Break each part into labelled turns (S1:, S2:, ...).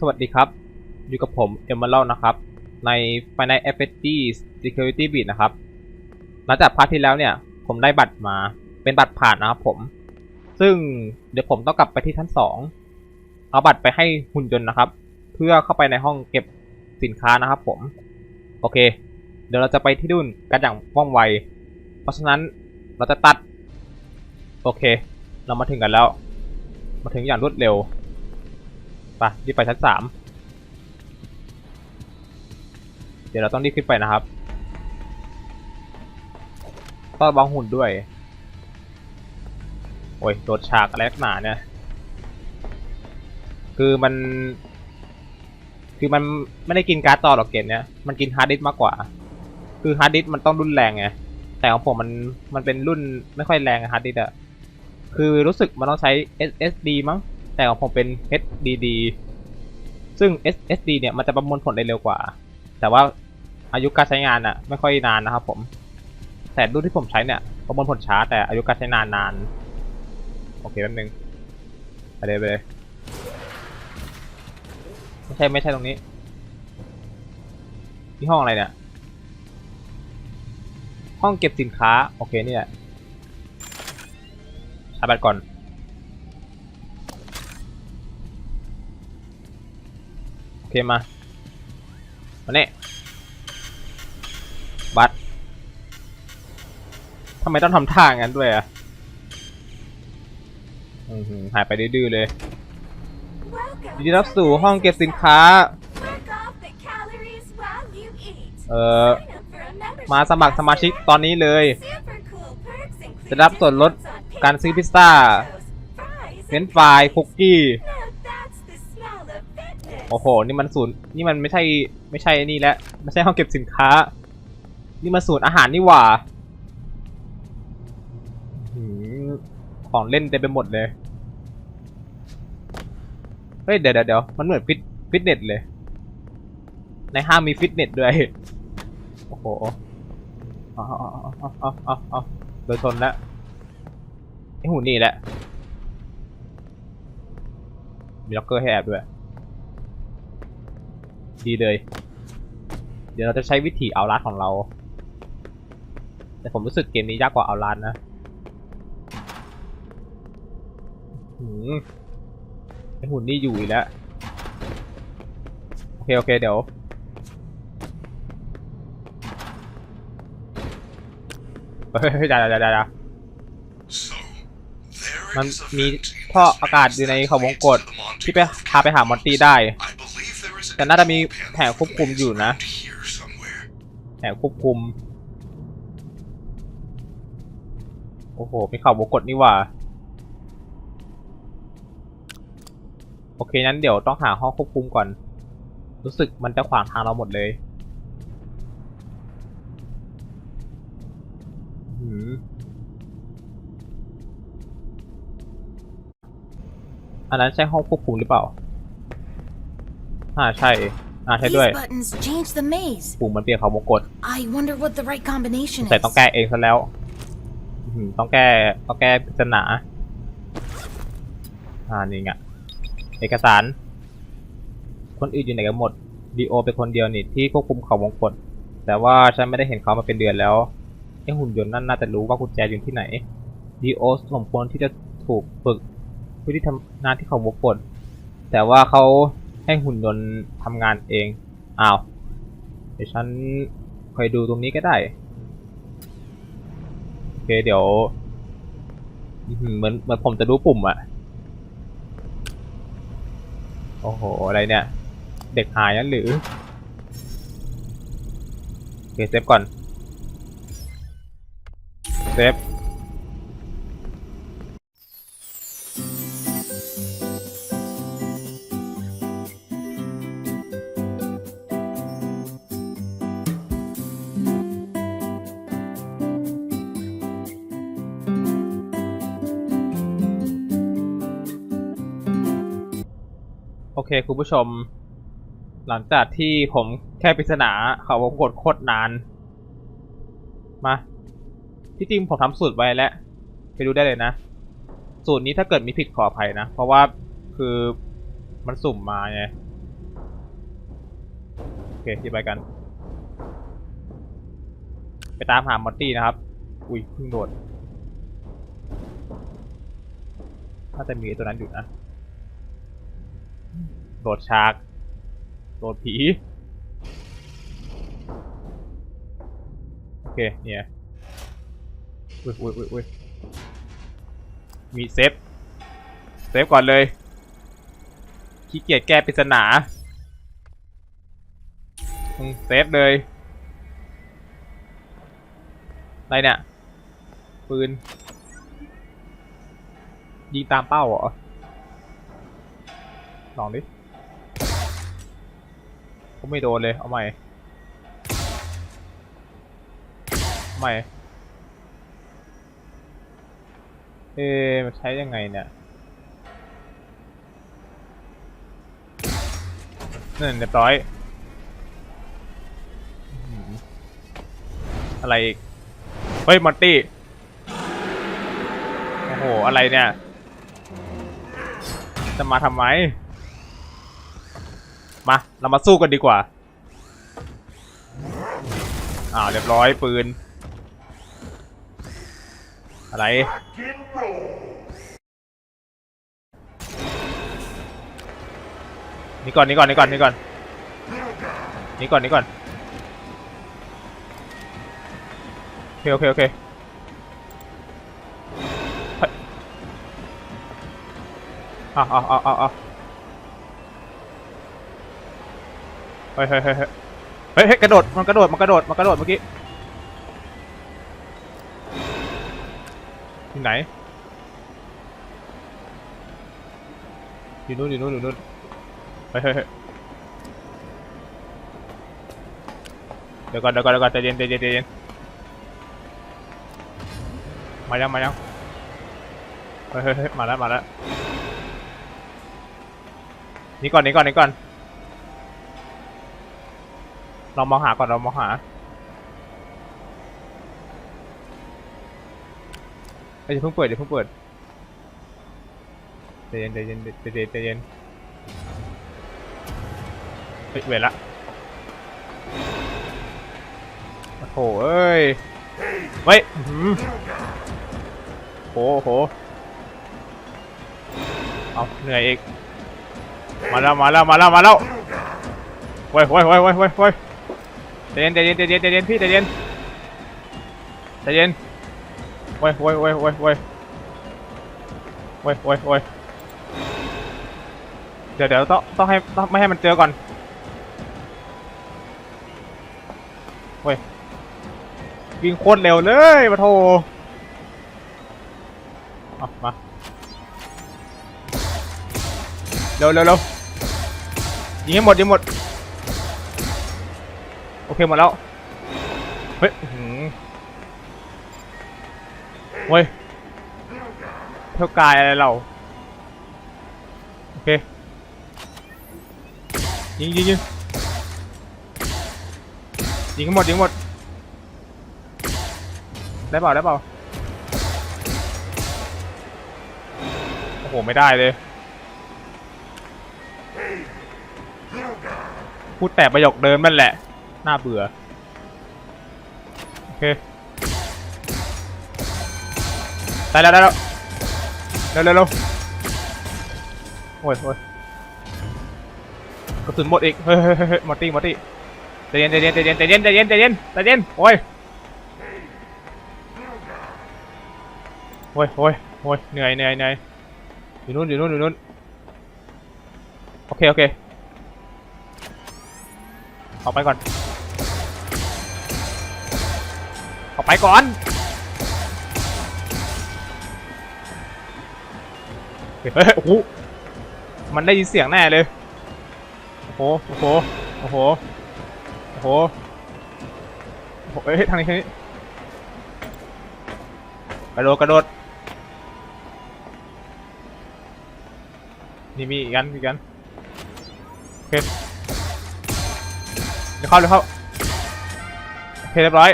S1: สวัสดีครับ อยู่กับผมเอมเมอรัลนะครับ ใน Final Fantasy Security Beat นะครับ หลังจากพาร์ทที่แล้วเนี่ย ผมได้บัตรมาเป็นบัตรผ่านนะครับผม ซึ่งเดี๋ยวผมต้องกลับไปที่ชั้นสองเอาบัตรไปให้หุ่นยนต์นะครับ เพื่อเข้าไปในห้องเก็บสินค้านะครับผม โอเค เดี๋ยวเราจะไปที่นู่นกันอย่างว่องไว เพราะฉะนั้นเราจะตัด โอเค เรามาถึงกันแล้ว มาถึงอย่างรวดเร็ว ไปรีบไปชั้นสามเดี๋ยวเราต้องรีบขึ้นไปนะครับต้องระวังหุ่นด้วย โอ้ยโดดฉากอะไรนักหนาเนี่ย คือมัน คือมันไม่ได้กินการ์ดต่อหรอกเกมเนี้ยมันกินฮาร์ดดิสมากกว่า คือฮาร์ดดิสมันต้องรุ่นแรงไง แต่ของผมมันมันเป็นรุ่นไม่ค่อยแรงฮาร์ดดิสอะคือรู้สึกมันต้องใช้ SSD มั้ง แต่ของผมเป็น HDD ซึ่ง SSD เนี่ยมันจะประมวลผลได้เร็วกว่า แต่ว่าอายุการใช้งานอะไม่ค่อยนานนะครับผม แต่รุ่นที่ผมใช้เนี่ยประมวลผลช้าแต่อายุการใช้นานนาน โอเคแป๊บนึงไปเลยไปเลยไม่ใช่ไม่ใช่ตรงนี้นี่ห้องอะไรเนี่ย ห้องเก็บสินค้า โอเคนี่แหละชาร์จแบตก่อน เคมามาเนี่ยบัตรทำไมต้องทำท่างั้นด้วยอะอือหือหายไปดื้อๆเลยยินดีรับสู่ห้องเก็บสินค้า เอ่อ มาสมัครสมาชิกตอนนี้เลย จะรับส่วนลดการซื้อพิซซ่าเฟรนช์ฟรายคุกกี้ โอ้โห นี่มันศูนย์นี่มันไม่ใช่ไม่ใช่นี่แหละไม่ใช่ห้องเก็บสินค้า นี่มันศูนย์อาหารนี่หว่าของเล่นเต็มไปหมดเลย เฮ้ยเดี๋ยวเดี๋ยวมันเหมือนฟิตฟิตเนสเลย ในห้างมีฟิตเนสด้วย โอ้โหเอาเอาเอาเอาเอาเอาเอาโดยชนแล้วไอหุ่นนี่แหละ มีล็อกเกอร์ให้แอบด้วย ดีเลย เดี๋ยวเราจะใช้วิธีเอาลัดของเรา แต่ผมรู้สึกเกมนี้ยากกว่าเอาลัดนะหืมไอหุ่นนี่อยู่อีกแล้ว โอเคโอเคเดี๋ยวเฮ้ยเฮ้ยเดี๋ยวเดี๋ยวเดี๋ยวเดี๋ยวมันมีท่ออากาศอยู่ในเขาวงกตที่ไปพาไปหามอนตี้ได้ แต่น่าจะมีแผงควบคุมอยู่นะแผงควบคุม โอ้โหมีเขาวงกตนี่หว่า โอเคนั้นเดี๋ยวต้องหาห้องควบคุมก่อน รู้สึกมันจะขวางทางเราหมดเลยอันนั้นใช่ห้องควบคุมหรือเปล่า อ่าใช่อ่าใช่ด้วย
S2: These buttons change the maze.
S1: ปุ่มมันเปลี่ยนเขาวงกต
S2: I wonder what the right combination
S1: แต่
S2: is.
S1: ต้องแก้เองซะแล้วอื้อหือต้องแก้ต้องแก้ปริศนาอ่านี่ไงเอกสาร คนอื่นอยู่ไหนกันหมดดีโอเป็นคนเดียวนี่ที่ควบคุมเขาวงกตแต่ว่าฉันไม่ได้เห็นเขามาเป็นเดือนแล้วไอ้หุ่นยนต์นั่นน่าจะรู้ว่ากุญแจอยู่ที่ไหนดีโอสมควรที่จะถูกฝึกเพื่อที่ทำงานที่เขาวงกตแต่ว่าเขา ให้หุ่นยนต์ทำงานเอง อ้าว เดี๋ยวฉันคอยดูตรงนี้ก็ได้ โอเคเดี๋ยว เหมือนเหมือนผมจะรู้ปุ่มอะโอ้โห อะไรเนี่ย เด็กหายนั่นหรือ โอเคเซฟก่อน เซฟ เคคุณผู้ชม หลังจากที่ผมแค่ปริศนาเขาวงกดโคตรนาน มา ที่จริงผมทำสูตรไว้แล้ว ไปดูได้เลยนะ สูตรนี้ถ้าเกิดมีผิดขออภัยนะ เพราะว่าคือมันสุ่มมาไง โอเคที่ไปกัน ไปตามหามอตตี้นะครับ อุ้ยเพิ่งโดดน่าจะมีตัวนั้นอยู่นะ โดดชาร์กโดดผี โอเค เนี่ยอุ้ยอุ้ยอุ้ยอุ้ยมีเซฟ เซฟก่อนเลย ขี้เกียจแก้ปริศนาเซฟเลยอะไรเนี่ย ปืน ยิงตามเป้าเหรอลองดิ ไม่โดนเลย เอาใหม่เอาใหม่ เอ๊มันใช้ยังไงเนี่ยนั่นเรียบร้อยอื้อหืออะไรอีก เฮ้ย มอนตี้ โอ้โห อะไรเนี่ย จะมาทำไม มา เรามาสู้กันดีกว่า อ่าวเรียบร้อยปืน อะไร นี่ก่อนนี่ก่อนนี่ก่อนนี่ก่อนนี่ก่อนนี่ก่อนโอเคโอเคโอเคเฮ้ยเอาเออาเอาเฮ้ยเฮ้ยเฮ้ยเฮ้ยเฮ้ยกระโดดมันกระโดดมันกระโดดมันกระโดดเมื่อกี้ที่ไหนอยู่นู่นอยู่นู่นอยู่นู่นเฮ้ยเฮ้ยเฮ้ยเดี๋ยวก่อนเดี๋ยวก่อนเดี๋ยวก่อนใจเย็นใจเย็นใจเย็นมายังมายังเฮ้ยเฮ้ยเฮ้ยมาแล้วมาแล้วนี่ก่อนนี่ก่อนนี่ก่อน เรามองหาก่อนเรามองหาเอ้ยอย่าเพิ่งเปิดอย่าเพิ่งเปิดใจเย็นใจเย็นใจเย็นใจเย็นเฮ้ยเวรละโอ้โหเอ้ยเฮ้ยอื้อหือโหโหเอาเหนื่อยอีกมาแล้วมาแล้วมาแล้วมาแล้วเว้ยเว้ยเว้ยเว้ยเว้ยเว้ย ใจเย็นใจเย็นใจเย็นใจเย็นพี่ใจเย็นใจเย็นเว้ยเว้ยเว้ยเว้ยเว้ยเว้ยเว้ยเว้ยเดี๋ยวเดี๋ยวต้องต้องให้ต้องไม่ให้มันเจอก่อนวิ่งโคตรเร็วเลยมาโทเอามาเร็วเร็วเร็วยิงให้หมดยิงให้หมด เคหมดแล้ว เฮ้ยเว้ยเท่ากายอะไรเรา โอเค ยิงยิงยิงยิงหมดยิงให้หมด ได้เปล่าได้เปล่า โอ้โห ไม่ได้เลยพูดแต่ประโยคเดิมนั่นแหละ น่าเบื่อ โอเคได้แล้วได้แล้วเร็วเร็วเร็วโอ้ยโอ้ยกระสุนหมดอีก เฮ้ยเฮ้ยเฮ้ยเฮ้มดตี้มดตี้ใจเย็นใจเย็นใจเย็นใจเย็นใจเย็นใจเย็นใจเย็นโอ้ยโอ้ยโอ้ยโอ้ยเหนื่อยเหนื่อยเหนื่อยอยู่นู่นอยู่นู่นอยู่นู่นโอเคโอเคออกไปก่อน ไปก่อนเฮ้ยโอ้โหมันได้ยินเสียงแน่เลยโอ้โหโอ้โห โอ้โห โอ้โห โอ้โหเฮ้ยทางนี้ทางนี้กระโดดกระโดด นี่มีอีกอันอีกอันโอเคเดี๋ยวเข้าเดี๋ยวเข้าโอเคเรียบร้อย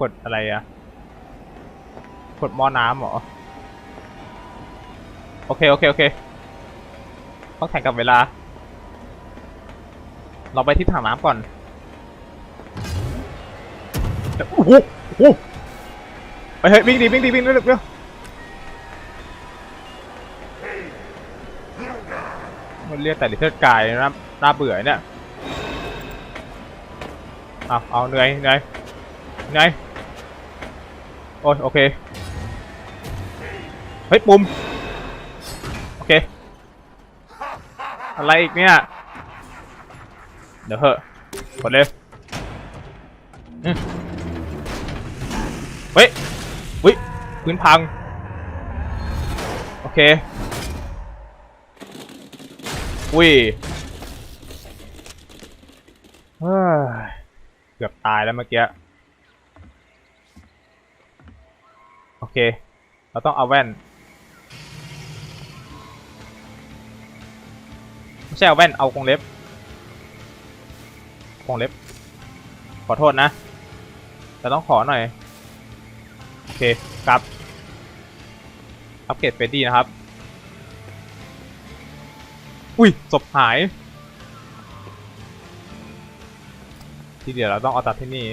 S1: กดอะไรอะกดหม้อน้ำเหรอ โอเค โอเค โอเค ต้องแข่งกับเวลา เราไปที่ถังน้ำก่อนโอ้โหโอ้โหไปเฮ้ยวิ่งดีวิ่งดีวิ่งเร็วเร็วมันเรียกแต่ลิเทิลกายนะน่าเบื่อเนี่ย เอาเอาเหนื่อยเหนื่อยเหนื่อย อ้โอเค เฮ้ยปุ่ม โอเค อะไรอีกเนี่ย เดี๋ยวเหอะกดเลยอืมเฮ้ยวิพื้นพัง โอเค อุ้ยเกือบตายแล้วเมื่อกี้ โอเค เราต้องเอาแว่น ไม่ใช่เอาแว่น เอากรงเล็บกรงเล็บ ขอโทษนะ แต่ต้องขอหน่อย โอเค กลับ อัปเกรดเฟดดี้นะครับ อุ้ยศพหาย ทีเดียวเราต้องเอาตัดที่นี่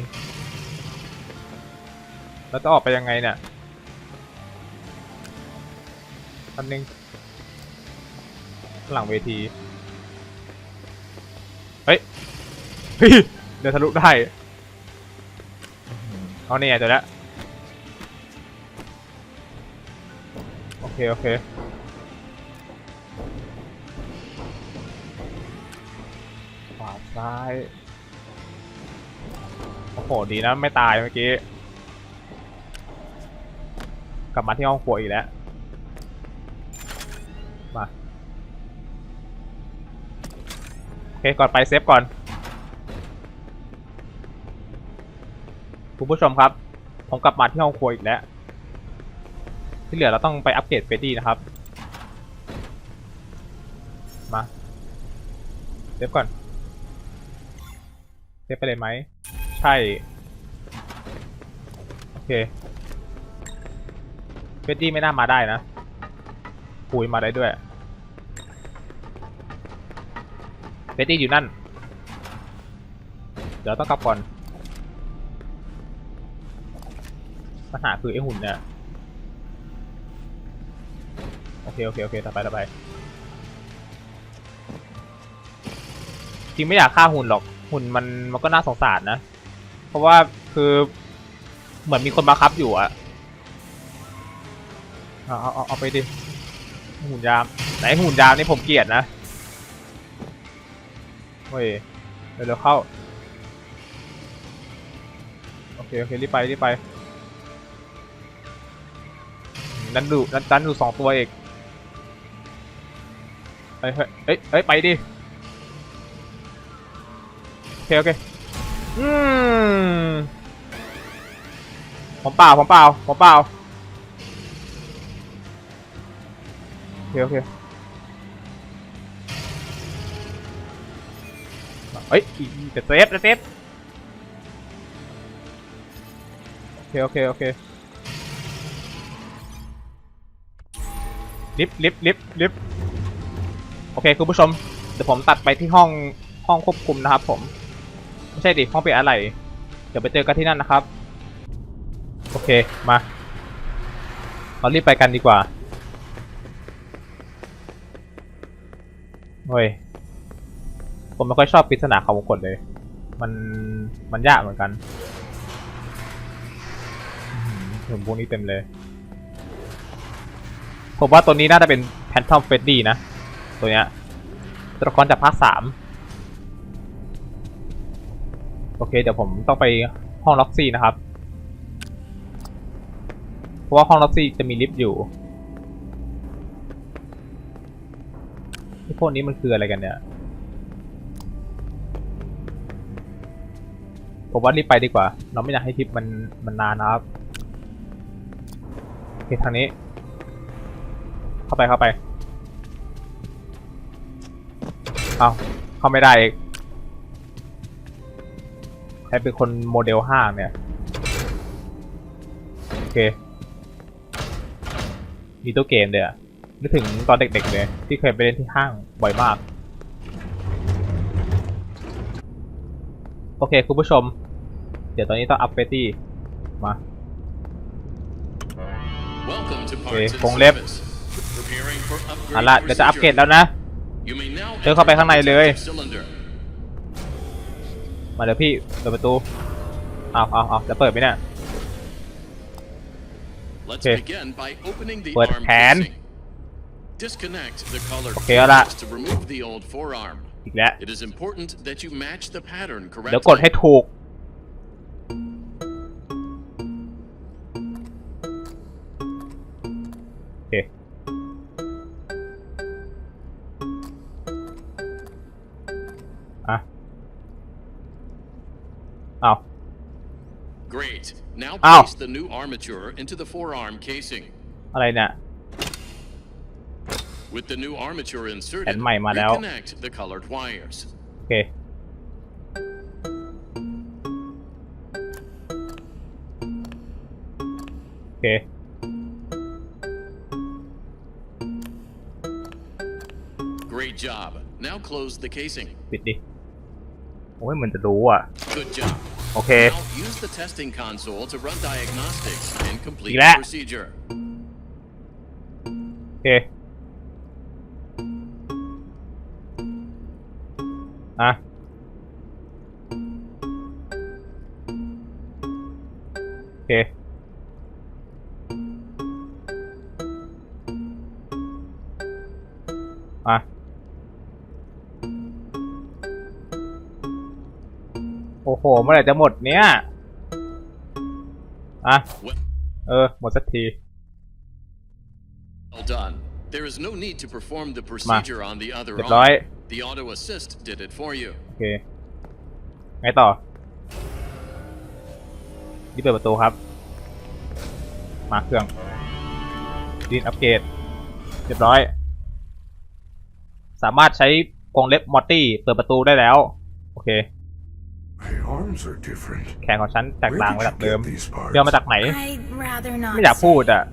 S1: แล้วจะออกไปยังไงเนี่ย อันนึงข้างหลังเวทีเฮ้ยเฮ้ยเดินทะลุได้เอาเนี่ยเจอแล้วโอเค โอเคขวาซ้าย โอ้โห ดีนะ ไม่ตายเมื่อกี้ กลับมาที่ห้องครัวอีกแล้ว เคก่อนไปเซฟก่อน คุณผู้ชมครับ ผมกลับมาที่ห้องครัวอีกแล้ว ที่เหลือเราต้องไปอัปเกรดเฟดดี้นะครับ มา เซฟก่อน เซฟไปเลยไหม ใช่ โอเคเฟดดี้ไม่น่ามาได้นะปุยมาได้ด้วย เฟรดดี้อยู่นั่น เดี๋ยวต้องกลับก่อน ปัญหาคือไอ้หุ่นเนี่ย โอเค โอเค โอเคต่อไปต่อไป จริงไม่อยากฆ่าหุ่นหรอก หุ่นมันมันก็น่าสงสารนะ เพราะว่าคือเหมือนมีคนบังคับอยู่อะเอาเอาเอาเอาไปดิหุ่นยามไหนหุ่นยามนี่ผมเกลียดนะ เฮ้ยเร็วๆเข้า โอเค โอเค รีบไป รีบไป นั่นดูนั่นดันดูสองตัวเอกเฮ้ยเฮ้ยเฮ้ยเฮ้ยไปดิ โอเค โอเค อืมผมเปล่าผมเปล่าผมเปล่า โอเค โอเค เฮ้ยเดี๋ยวเซฟเดี๋ยวเซฟโอเคโอเคโอเคลิฟลิฟลิฟลิฟโอเคคุณผู้ชมเดี๋ยวผมตัดไปที่ห้องห้องควบคุมนะครับ ผมไม่ใช่ดิห้องเปลี่ยนอะไร เดี๋ยวไปเจอกันที่นั่นนะครับ โอเคมาเรารีบไปกันดีกว่าเฮ้ย ผมไม่ค่อยชอบปริศนาเขาวงกดเลย มันมันยากเหมือนกันอื้อหือถึงพวกนี้เต็มเลย ผมว่าตัวนี้น่าจะเป็นแพนทอมเฟดดี้นะ ตัวเนี้ยตัวละครจากภาคสามโอเค เดี๋ยวผมต้องไปห้องล็อกซี่นะครับ เพราะว่าห้องล็อกซี่จะมีลิฟต์อยู่ที่พวกนี้มันคืออะไรกันเนี่ย ผมว่ารีบไปดีกว่า เราไม่อยากให้ทริปมันมันนานนะครับโอเคทางนี้ เข้าไปเข้าไปเอาเข้าไม่ได้อีกใครเป็นคนโมเดลห้างเนี่ย โอเค มีตัวเกมเลยอะนึกถึงตอนเด็กๆเลย ที่เคยไปเล่นที่ห้างบ่อยมาก โอเค คุณผู้ชม เดี๋ยวตอนนี้ต้องอัพเฟตี้มา
S3: Welcome to
S1: โอเค
S3: Parts and
S1: วงเล็บ
S3: Service. Preparing for
S1: เอา
S3: upgrade
S1: ละเดี๋ยวจะอัปเกรด
S3: procedure.
S1: แล้วนะ
S3: You may now
S1: เดินเข้าไป
S3: enter
S1: ข้างในเลย
S3: protective cylinder.
S1: มาเดี๋ยวพี่เปิดประตูเอาเอาเอาจะเปิดไหมเนี่ย
S3: Let's
S1: Okay.
S3: begin by opening the
S1: เปิด
S3: arm
S1: แขน
S3: casing. Disconnect the colored
S1: Okay, เอาละ
S3: fuse to remove the old forearm.
S1: อีกแล้ว
S3: It is important that you match the pattern
S1: เดี๋ยวกดให้
S3: correctly.
S1: ถูก โอเค อ่ะเอา
S3: Great. Now
S1: Ow.
S3: place the new armature into the forearm casing.
S1: อะไรเนี่ย
S3: With the new armature inserted,
S1: แผ่นใหม่มาแล้ว
S3: reconnect the colored wires.
S1: โอเค โอเค
S3: Great job. Now close the casing.
S1: ปิดดิ โอ้ยเหมือนจะรู้อ่ะ
S3: Good job.
S1: โอเค
S3: Now use the testing console to run diagnostics and complete
S1: อีกแล้ว
S3: the procedure.
S1: โอเค อ่ะ โอเค โอ้โหเมื่อไหร่จะหมดเนี้ยอะ
S3: Well
S1: เออหมดสักที
S3: done. There is no need to perform the procedure on the other
S1: เรียบร้อย
S3: arm. The auto assist did it for you.
S1: โอเคไงต่อนี่เปิดประตูครับ มาเครื่องดินอัปเกรดเรียบร้อย สามารถใช้กรงเล็บมอตตี้เปิดประตูได้แล้ว โอเค แขนของฉันแตก
S4: Where
S1: ต่าง
S4: did
S1: ไป
S4: you
S1: จากเดิม
S4: get these parts?
S1: เดี๋ยวมาจากไหน
S2: I'd rather not.
S1: ไม่อยากพูดอะ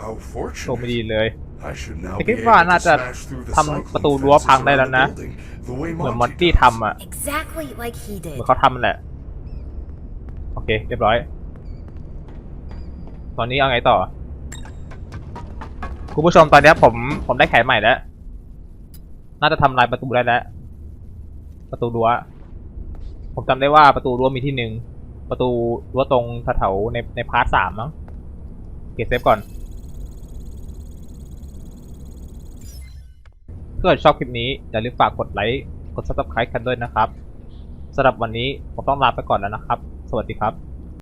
S4: How
S1: โชคไม่
S4: fortunate.
S1: ดีเลย
S4: I should now
S1: แต่
S4: be
S1: คิด
S4: able
S1: ว่า
S4: to
S1: น่าจะ
S4: smash through the
S1: ทำ
S4: cyclone
S1: ประตูรั้ว
S4: fences
S1: พังได้
S4: around
S1: แล้ว
S4: the
S1: นะ
S4: building, the way
S1: เหมือนม
S4: Monty
S1: อนตี้
S4: does.
S1: ทำอะ
S2: Exactly like he
S1: เห
S2: did.
S1: มือนเขาทำนั่นแหละ โอเค เรียบร้อย ตอนนี้เอาไงต่อ คุณผู้ชมตอนเนี้ยผมผมได้แขนใหม่แล้ว น่าจะทำลายประตูได้แล้ว ประตูรั้ว ผมจำได้ว่าประตูรั้วมีที่หนึ่งประตูรั้วตรงแถวในในพาร์ทสามมั้งเก็บเซฟก่อนถ้าเกิดชอบคลิปนี้ อย่าลืมฝากกดไลค์กด subscribe กันด้วยนะครับสำหรับวันนี้ผมต้องลาไปก่อนแล้วนะครับ สวัสดีครับ